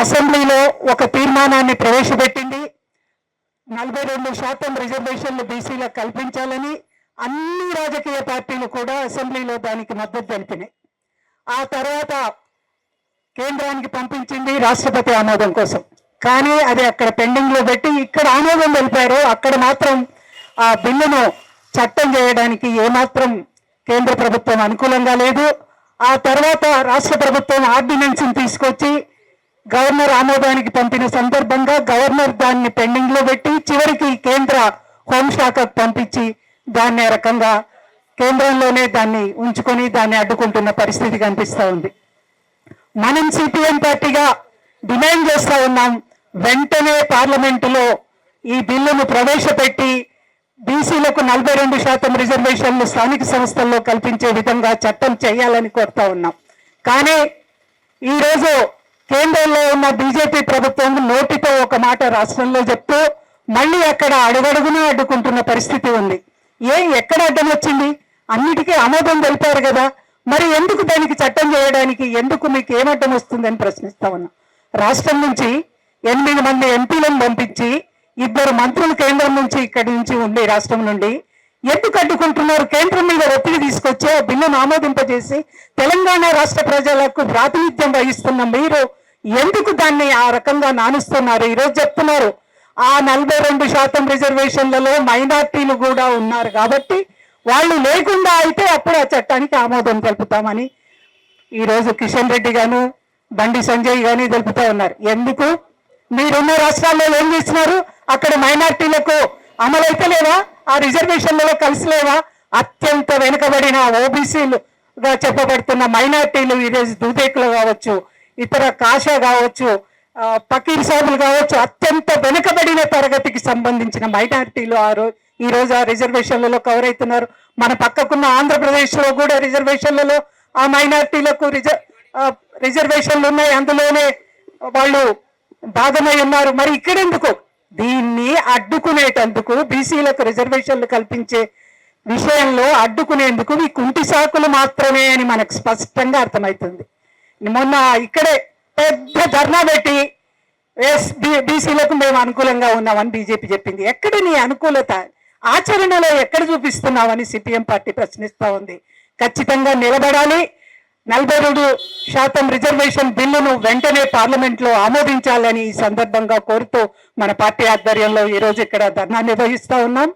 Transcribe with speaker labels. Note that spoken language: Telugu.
Speaker 1: అసెంబ్లీలో ఒక తీర్మానాన్ని ప్రవేశపెట్టింది. నలభై రెండు శాతం రిజర్వేషన్లు బీసీలకు కల్పించాలని అన్ని రాజకీయ పార్టీలు కూడా అసెంబ్లీలో దానికి మద్దతు తెలిపినాయి. ఆ తర్వాత కేంద్రానికి పంపించింది రాష్ట్రపతి ఆమోదం కోసం. కానీ అది అక్కడ పెండింగ్లో పెట్టి ఇక్కడ ఆమోదం తెలిపారు. అక్కడ మాత్రం ఆ బిల్లును చట్టం చేయడానికి ఏమాత్రం కేంద్ర ప్రభుత్వం అనుకూలంగా లేదు. ఆ తర్వాత రాష్ట్ర ప్రభుత్వం ఆర్డినెన్స్ని తీసుకొచ్చి గవర్నర్ ఆమోదానికి పంపిన సందర్భంగా గవర్నర్ దాన్ని పెండింగ్లో పెట్టి చివరికి కేంద్ర హోంశాఖకు పంపించి దాన్ని రకంగా కేంద్రంలోనే దాన్ని ఉంచుకొని దాన్ని అడ్డుకుంటున్న పరిస్థితి కనిపిస్తూ ఉంది. మనం సిపిఎం పార్టీగా డిమాండ్ చేస్తూ ఉన్నాం. వెంటనే పార్లమెంటులో ఈ బిల్లును ప్రవేశపెట్టి బీసీలకు నలభై రెండు శాతం రిజర్వేషన్లు స్థానిక సంస్థల్లో కల్పించే విధంగా చట్టం చేయాలని కోరుతా ఉన్నాం. కానీ ఈరోజు కేంద్రంలో ఉన్న బీజేపీ ప్రభుత్వం నోటితో ఒక మాట రాష్ట్రంలో చెప్తూ మళ్ళీ అక్కడ అడుగడుగునా అడ్డుకుంటున్న పరిస్థితి ఉంది. ఏం ఎక్కడ అడ్డం వచ్చింది? అన్నిటికీ ఆమోదం తెలిపారు కదా. మరి ఎందుకు దానికి చట్టం చేయడానికి ఎందుకు మీకు ఏమడ్డం వస్తుందని ప్రశ్నిస్తా ఉన్నా. రాష్ట్రం నుంచి ఎనిమిది మంది ఎంపీలను పంపించి ఇద్దరు మంత్రులు కేంద్రం నుంచి ఇక్కడి నుంచి ఉండే రాష్ట్రం నుండి ఎందుకు అడ్డుకుంటున్నారు? కేంద్రం మీద ఒత్తిడి తీసుకొచ్చి ఆ బిల్లును ఆమోదింపజేసి తెలంగాణ రాష్ట్ర ప్రజలకు ప్రాతినిధ్యం వహిస్తున్న మీరు ఎందుకు దాన్ని ఆ రకంగా నానుస్తున్నారు? ఈరోజు చెప్తున్నారు ఆ నలభై రెండు శాతం రిజర్వేషన్లలో మైనార్టీలు కూడా ఉన్నారు కాబట్టి వాళ్ళు లేకుండా అయితే అప్పుడు ఆ చట్టానికి ఆమోదం తెలుపుతామని ఈరోజు కిషన్ రెడ్డి గాను బండి సంజయ్ గాని తెలుపుతూ ఉన్నారు. ఎందుకు? మీరున్న రాష్ట్రాల్లో ఏం చేస్తున్నారు? అక్కడ మైనార్టీలకు అమలైతలేవా ఆ రిజర్వేషన్లలో కలిసిలేవా అత్యంత వెనుకబడిన ఓబీసీలుగా చెప్పబడుతున్న మైనార్టీలు ఈరోజు దూదేకులు కావచ్చు. ఇతర కాషా కావచ్చు పకీర్ సాబులు కావచ్చు అత్యంత వెనుకబడిన తరగతికి సంబంధించిన మైనారిటీలు ఆ రోజు ఈ రోజు ఆ రిజర్వేషన్లలో కవర్ అవుతున్నారు. మన పక్కకున్న ఆంధ్రప్రదేశ్లో కూడా రిజర్వేషన్లలో ఆ మైనారిటీలకు రిజర్ రిజర్వేషన్లు ఉన్నాయి. అందులోనే వాళ్ళు భాగమై ఉన్నారు. మరి ఇక్కడెందుకు? దీన్ని అడ్డుకునేటందుకు బీసీలకు రిజర్వేషన్లు కల్పించే విషయంలో అడ్డుకునేందుకు ఈ కుంటి సాకులు మాత్రమే అని మనకు స్పష్టంగా అర్థమవుతుంది. మొన్న ఇక్కడే పెద్ద ధర్నా పెట్టి ఎస్ బీసీలకు మేము అనుకూలంగా ఉన్నామని బీజేపీ చెప్పింది. ఎక్కడ నీ అనుకూలత? ఆచరణలో ఎక్కడ చూపిస్తున్నావని సిపిఎం పార్టీ ప్రశ్నిస్తూ ఉంది. ఖచ్చితంగా నిలబడాలి. నలభై రెండు శాతం రిజర్వేషన్ బిల్లును వెంటనే పార్లమెంట్లో ఆమోదించాలని ఈ సందర్భంగా కోరుతూ మన పార్టీ ఆధ్వర్యంలో ఈ రోజు ఇక్కడ ధర్నా నిర్వహిస్తూ ఉన్నాం.